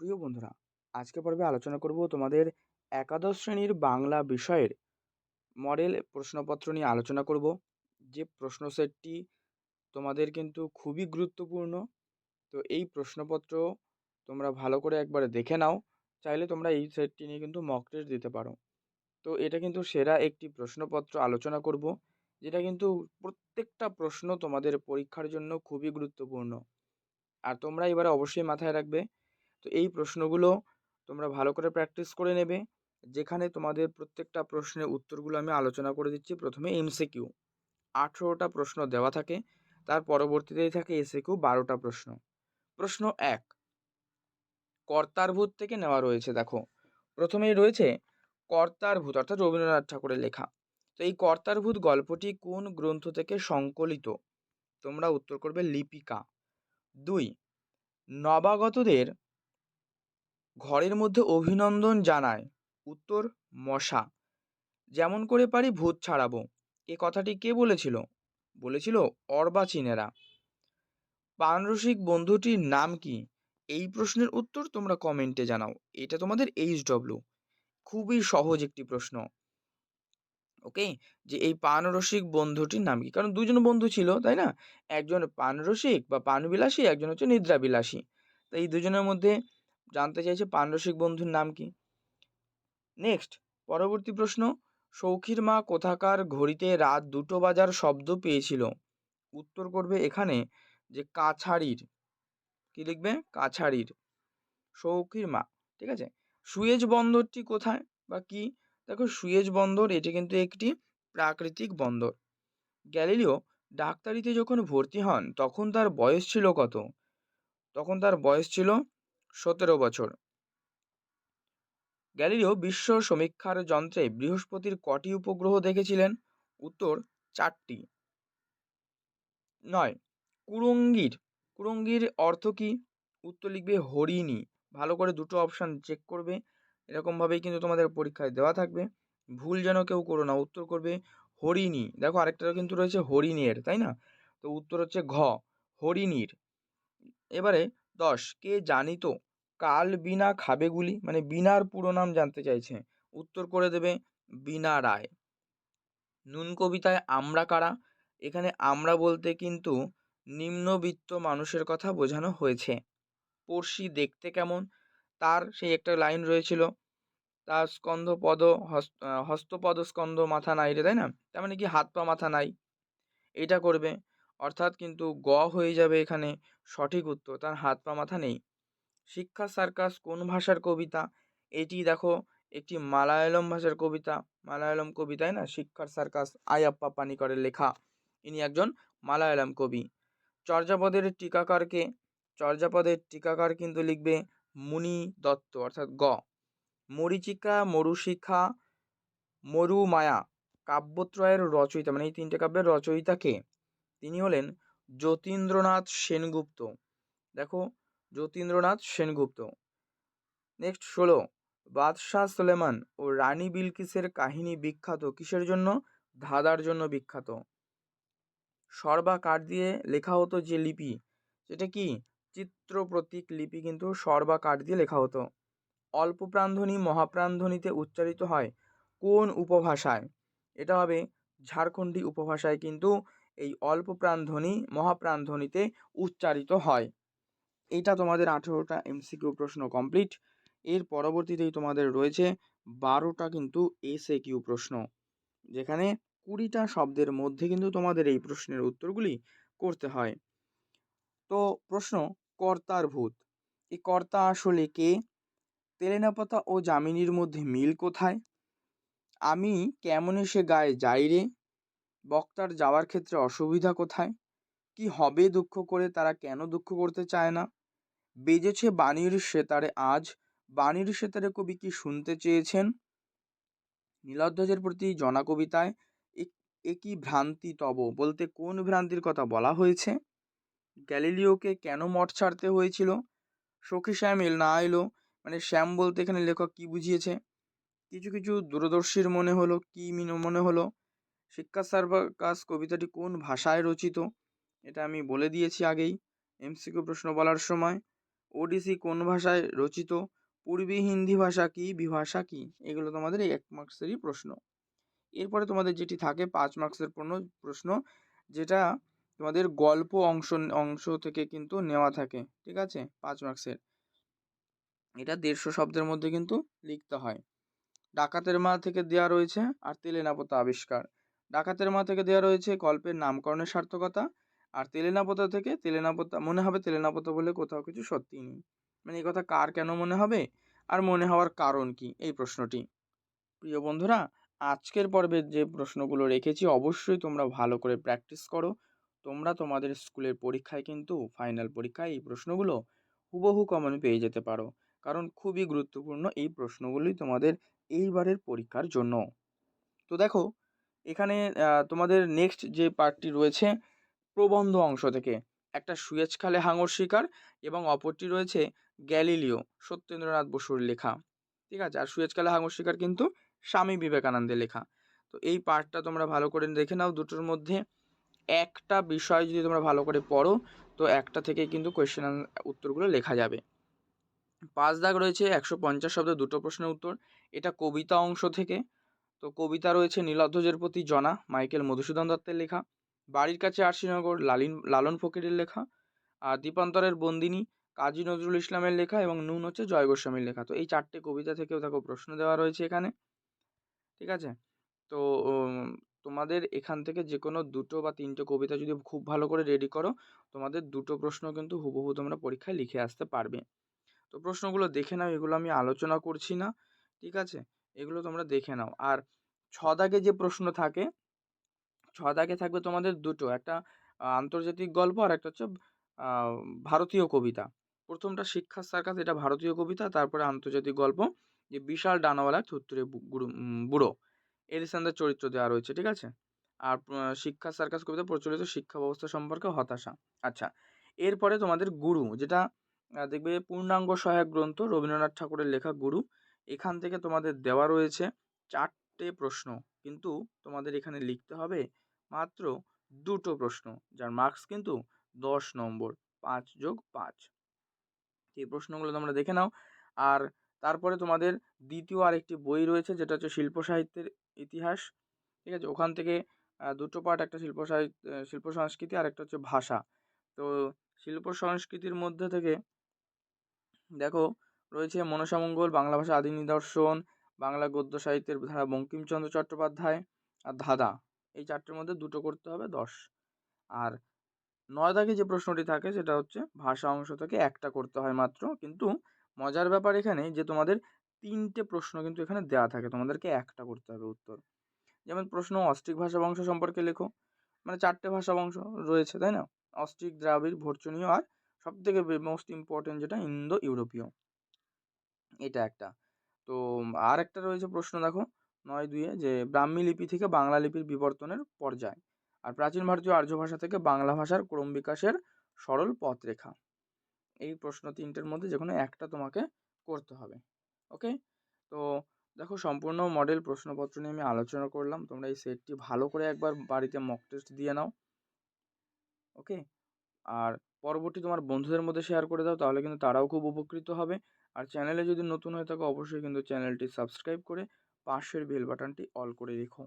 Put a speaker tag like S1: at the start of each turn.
S1: প্রিয় বন্ধুরা আজকে পর্বে আলোচনা করব তোমাদের একাদশ শ্রেণির বাংলা বিষয়ের মডেল প্রশ্নপত্র নিয়ে আলোচনা করব। যে প্রশ্ন সেটটি তোমাদের কিন্তু খুবই গুরুত্বপূর্ণ। তো এই প্রশ্নপত্র তোমরা ভালো করে একবারে দেখে নাও, চাইলে তোমরা এই সেটটি নিয়ে কিন্তু মক টেস্ট দিতে পারো। তো এটা কিন্তু সেরা একটি প্রশ্নপত্র আলোচনা করব, যেটা কিন্তু প্রত্যেকটা প্রশ্ন তোমাদের পরীক্ষার জন্য খুবই গুরুত্বপূর্ণ। আর তোমরা এবারে অবশ্যই মাথায় রাখবে তো এই প্রশ্নগুলো তোমরা ভালো করে প্র্যাকটিস করে নেবে। যেখানে তোমাদের প্রত্যেকটা প্রশ্নের উত্তরগুলো আমি আলোচনা করে দিচ্ছি। প্রথমে এমসিকিউ আঠেরোটা প্রশ্ন দেওয়া থাকে, তার পরবর্তীতেই থাকে এসিকিউ বারোটা প্রশ্ন। প্রশ্ন এক কর্তারভূত থেকে নেওয়া রয়েছে, দেখো। প্রথমেই রয়েছে কর্তারভূত অর্থাৎ রবীন্দ্রনাথ ঠাকুরের লেখা। তো এই কর্তারভূত গল্পটি কোন গ্রন্থ থেকে সংকলিত? তোমরা উত্তর করবে লিপিকা। দুই, নবাগতদের ঘরের মধ্যে অভিনন্দন জানায়। উত্তর, মশা। যেমন করে পারি ভূত ছাড়াবো। এ কথাটি কে বলেছিল? বলেছিল অর্বাচীনেরা পানরসিক বন্ধুটির নাম কি? এই প্রশ্নের উত্তর তোমরা কমেন্টে জানাও। এটা তোমাদের এইচ ডব্লিউ। খুবই সহজ একটি প্রশ্ন। ওকে? যে এই পানরসিক বন্ধুটির নাম কি? কারণ দুজন বন্ধু ছিল, তাই না? একজন পানরসিক বা পানবিলাসী, একজন হচ্ছে নিদ্রাবিলাসী। তাই এই দুজনের মধ্যে জানতে চাইছে পানরসিক বন্ধুর নাম কি? নেক্সট, পরবর্তী প্রশ্ন, সৌখীর মা কোথাকার ঘড়িতে রাত দুটো বাজার শব্দ পেয়েছিল? উত্তর করবে এখানে যে কাছাড়ির। কি লিখবে? কাছাড়ির। সৌখীর মা, ঠিক আছে? সুয়েজ বন্দরটি কোথায় বা কি? দেখো, সুয়েজ বন্দর, এটি কিন্তু একটি প্রাকৃতিক বন্দর। গ্যালিলিও ডাক্তারিতে যখন ভর্তি হন, তখন তার বয়স ছিল কত? তখন তার বয়স ছিল সতেরো বছর। গ্যালিলিও বিশ্ব সমীক্ষার যন্ত্রে বৃহস্পতির কটি উপগ্রহ দেখেছিলেন? উত্তর, চারটি। নয়, কুরঙ্গির। কুরঙ্গির অর্থ কী? উত্তর লিখবে হরিণী। ভালো করে দুটো অপশান চেক করবে। এরকমভাবেই কিন্তু তোমাদের পরীক্ষায় দেওয়া থাকবে। ভুল যেন কেউ করো না, উত্তর করবে হরিণী। দেখো আরেকটা কিন্তু রয়েছে হরিণের, তাই না? তো উত্তর হচ্ছে ঘ, হরিণীর। এবারে দশ, কে জানিত কাল বিনা খাবেগুলি মানে বিনার পুরো নাম জানতে চাইছে। উত্তর করে দেবে, বিনা রায়। নুন কবিতায় আমরা কারা? এখানে আমরা বলতে কিন্তু নিম্নবিত্ত মানুষের কথা বোঝানো হয়েছে। পড়শি দেখতে কেমন? তার সেই একটা লাইন রয়েছিল তার স্কন্ধ পদ হস্তপদ স্কন্ধ মাথা নাই রে। তাই না? তার মানে কি হাত পা মাথা নাই? এটা করবে। অর্থাৎ কিন্তু গ হয়ে যাবে এখানে সঠিক উত্তর, তার হাত পা মাথা নেই। শিক্ষা সার্কাস কোন ভাষার কবিতা? এটি দেখো একটি মালায়ালম ভাষার কবিতা। মালায়ালম কবি তাই না শিক্ষার সার্কাস আয়াপ্পা পানিকরের লেখা। ইনি একজন মালায়ালাম কবি। চর্যাপদের টিকাকারকে চর্যাপদের টিকাকার কিন্তু লিখবে মুনি দত্ত, অর্থাৎ গ। মরিচিকা, মরুশিখা, মরুমায়া, কাব্যত্রয়ের রচয়িতা মানে এই তিনটে কাব্যের রচয়িতা কে? তিনি হলেন যতীন্দ্রনাথ সেনগুপ্ত। দেখো, যতীন্দ্রনাথ সেনগুপ্ত। নেক্সট ষোলো। বাদশাহ সুলেমান ও রানী বিলকিসের কাহিনী বিখ্যাত। কিসের জন্য? ধাঁধার জন্য বিখ্যাত। সর্বা কাঠ দিয়ে লেখা হতো যে লিপি সেটা কি? চিত্র প্রতীক লিপি কিন্তু সর্বা কাঠ দিয়ে লেখা হতো। অল্প প্রাণধ্বনি মহাপ্রাণধ্বনিতে উচ্চারিত হয় কোন উপভাষায়? এটা হবে ঝাড়খণ্ডী উপভাষায় কিন্তু এই অল্প প্রাণধ্বনি, মহাপ্রাণধ্বনিতে উচ্চারিত হয়। এটা তোমাদের আঠেরোটা এমসিকিউ প্রশ্ন কমপ্লিট। এর পরবর্তীতেই তোমাদের রয়েছে বারোটা কিন্তু এসএ কিউ প্রশ্ন, যেখানে কুড়িটা শব্দের মধ্যে কিন্তু তোমাদের এই প্রশ্নের উত্তরগুলি করতে হয়। তো প্রশ্ন, কর্তার ভূত। এই কর্তা আসলে কে? তেলেনাপাতা ও যামিনীর মধ্যে মিল কোথায়? আমি কেমন সে গায়ে যাই রে? বক্তার যাওয়ার ক্ষেত্রে অসুবিধা কোথায়? কি হবে দুঃখ করে তারা কেন দুঃখ করতে চায় না? বেজেছে বাণীর সেতারে আজ। বাণীর সেতারে কবি কি শুনতে চেয়েছেন? নীলধ্বজের প্রতি জনা কবিতায় এ কি ভ্রান্তি তব? বলতে কোন ভ্রান্তির কথা বলা হয়েছে? গ্যালিলিওকে কেন মঠ ছাড়তে হয়েছিল? সখী শ্যাম এল না এলো। মানে শ্যাম বলতে এখানে লেখক কি বুঝিয়েছে? কিছু কিছু দূরদর্শীর মনে হলো, কি মনে হলো। শিক্ষা সার্ভাকাস কবিতাটি কোন ভাষায় রচিত? এটা আমি বলে দিয়েছি আগেই। এমসিকিউ প্রশ্ন বলার সময়, ওডিসি কোন ভাষায় রচিত? পূর্বী হিন্দি ভাষা কি? বিভাষা কি? এগুলো তোমাদের এক মার্কসেরই প্রশ্ন। এরপরে তোমাদের যেটি থাকে, পাঁচ মার্কসের পণ্য প্রশ্ন, যেটা তোমাদের গল্প অংশ অংশ থেকে কিন্তু নেওয়া থাকে, ঠিক আছে? পাঁচ মার্কসের। এটা দেড়শো শব্দের মধ্যে কিন্তু লিখতে হয়। ডাকাতের মা থেকে দেওয়া রয়েছে, আর তেলেনাপোতা আবিষ্কার। ডাকাতের মা থেকে দেওয়া রয়েছে গল্পের নামকরণের সার্থকতা। আর তেলেনাপোতা থেকে তেলেনাপোতা, মনে হবে তেলেনাপোতা বলে কোথাও কিছু সত্যিই নেই। মানে এই কথা কার কেন মনে হবে? আর মনে হওয়ার কারণ কি? এই প্রশ্নটি। প্রিয় বন্ধুরা, আজকের পর্বে যে প্রশ্নগুলো রেখেছি অবশ্যই তোমরা ভালো করে প্র্যাকটিস করো। তোমরা তোমাদের স্কুলের পরীক্ষায় কিন্তু ফাইনাল পরীক্ষায় এই প্রশ্নগুলো হুবহু কমন পেয়ে যেতে পারো। কারণ খুবই গুরুত্বপূর্ণ এই প্রশ্নগুলোই তোমাদের এইবারের পরীক্ষার জন্য। তো দেখো এখানে তোমাদের নেক্সট যে পার্টটি রয়েছে, প্রবন্ধ অংশ থেকে। একটা সুয়েজ খালে হাঙর শিকার এবং অপরটি রয়েছে গ্যালিলিও, সত্যেন্দ্রনাথ বসুর লেখা। ঠিক আছে? আর সুয়েজ খালে হাঙর শিকার কিন্তু স্বামী বিবেকানন্দের লেখা। তো এই পার্টটা তোমরা ভালো করে দেখে নাও। দুটোর মধ্যে একটা বিষয় যদি তোমরা ভালো করে পড়ো, তো একটা থেকে কিন্তু কোয়েশ্চেন উত্তরগুলো লেখা যাবে। পাঁচ দাগ রয়েছে, একশো পঞ্চাশ শব্দে দুটো প্রশ্নের উত্তর। এটা কবিতা অংশ থেকে। তো কবিতা রয়েছে নীলধ্বজের প্রতি জনা, মাইকেল মধুসূদন দত্তের লেখা, বাড়ির কাছে আরশিনগর, লালিন, লালন ফকিরের লেখা, আর দীপান্তরের বন্দিনী, কাজী নজরুল ইসলামের লেখা এবং নুন হচ্ছে জয় গোস্বামীর লেখা। তো এই চারটে কবিতা থেকেও দেখো প্রশ্ন দেওয়া রয়েছে এখানে। ঠিক আছে? তো তোমাদের এখান থেকে যে কোনো দুটো বা তিনটে কবিতা যদি খুব ভালো করে রেডি করো, তোমাদের দুটো প্রশ্ন কিন্তু হুবহু তোমরা পরীক্ষায় লিখে আসতে পারবে। তো প্রশ্নগুলো দেখে নাও, এগুলো আমি আলোচনা করছি না। ঠিক আছে? এগুলো তোমরা দেখে নাও। আর ছ দাগে যে প্রশ্ন থাকে ছ দাগে থাকবে তোমাদের দুটো, একটা আন্তর্জাতিক গল্প আর একটা হচ্ছে ভারতীয় কবিতা। প্রথমটা শিক্ষার সার্কাস, এটা ভারতীয় কবিতা, তারপরে আন্তর্জাতিক গল্প, যে বিশাল ডানাওয়ালা থুত্তুরে বুড়ো। এলিসান্দার চরিত্র দেওয়া রয়েছে, ঠিক আছে? আর শিক্ষা সার্কাস কবিতা প্রচলিত শিক্ষা ব্যবস্থা সম্পর্কে হতাশা। আচ্ছা এরপরে তোমাদের গুরু, যেটা দেখবে পূর্ণাঙ্গ সহায়ক গ্রন্থ রবীন্দ্রনাথ ঠাকুরের লেখা গুরু। এখান থেকে তোমাদের দেওয়া রয়েছে চারটে প্রশ্ন। কিন্তু তোমাদের এখানে লিখতে হবে মাত্র দুটো প্রশ্ন, যার মার্কস কিন্তু দশ নম্বর, পাঁচ যোগ পাঁচ। এই প্রশ্নগুলো তোমরা দেখে নাও। আর তারপরে তোমাদের দ্বিতীয় আরেকটি বই রয়েছে, যেটা হচ্ছে শিল্প সাহিত্যের ইতিহাস। ঠিক আছে? ওখান থেকে দুটো পার্ট একটা শিল্প সাহিত্য শিল্প সংস্কৃতি আর একটা হচ্ছে ভাষা। তো শিল্প সংস্কৃতির মধ্যে থেকে, দেখো রয়েছে মনসামঙ্গল বাংলা ভাষা আদি নিদর্শন, বাংলা গদ্য সাহিত্যের ধারা বঙ্কিমচন্দ্র চট্টোপাধ্যায় আর ধাঁধা। এই চারটের মধ্যে দুটো করতে হবে, দশ। আর নয় দাগে যে প্রশ্নটি থাকে, সেটা হচ্ছে ভাষা অংশ থেকে একটা করতে হয় মাত্র, কিন্তু মজার ব্যাপার এখানে যে তোমাদের তিনটে প্রশ্ন কিন্তু এখানে দেওয়া থাকে, তোমাদেরকে একটা করতে হবে উত্তর। যেমন প্রশ্ন, অস্ট্রিক ভাষা বংশ সম্পর্কে লেখো। মানে চারটে ভাষা বংশ রয়েছে, তাই না? অস্ট্রিক, দ্রাবিড়, ভর্চনীয় আর সব থেকে মোস্ট ইম্পর্টেন্ট যেটা ইন্দো ইউরোপীয় এটা একটা। তো আর একটা রয়েছে প্রশ্ন দেখো, নয় দুইয়ে, যে ব্রাহ্মী লিপি থেকে বাংলা লিপির বিবর্তনের পর্যায় আর প্রাচীন ভারতীয় আর্য ভাষা থেকে বাংলা ভাষার ক্রম বিকাশের সরল পথরেখা। এই প্রশ্ন তিনটের মধ্যে যে কোনো একটা তোমাকে করতে হবে, ওকে? তো দেখো, সম্পূর্ণ মডেল প্রশ্নপত্র নিয়ে আমি আলোচনা করলাম, তোমরা এই সেটটি ভালো করে একবার বাড়িতে মক টেস্ট দিয়ে নাও, ওকে? আর পরবর্তী তোমার বন্ধুদের মধ্যে শেয়ার করে দাও, তাহলে কিন্তু তারাও খুব উপকৃত হবে। আর চ্যানেলে যদি নতুন হয়ে থাকো, অবশ্যই কিন্তু চ্যানেলটি সাবস্ক্রাইব করে পাশের বেল বাটনটি অল করে রেখো।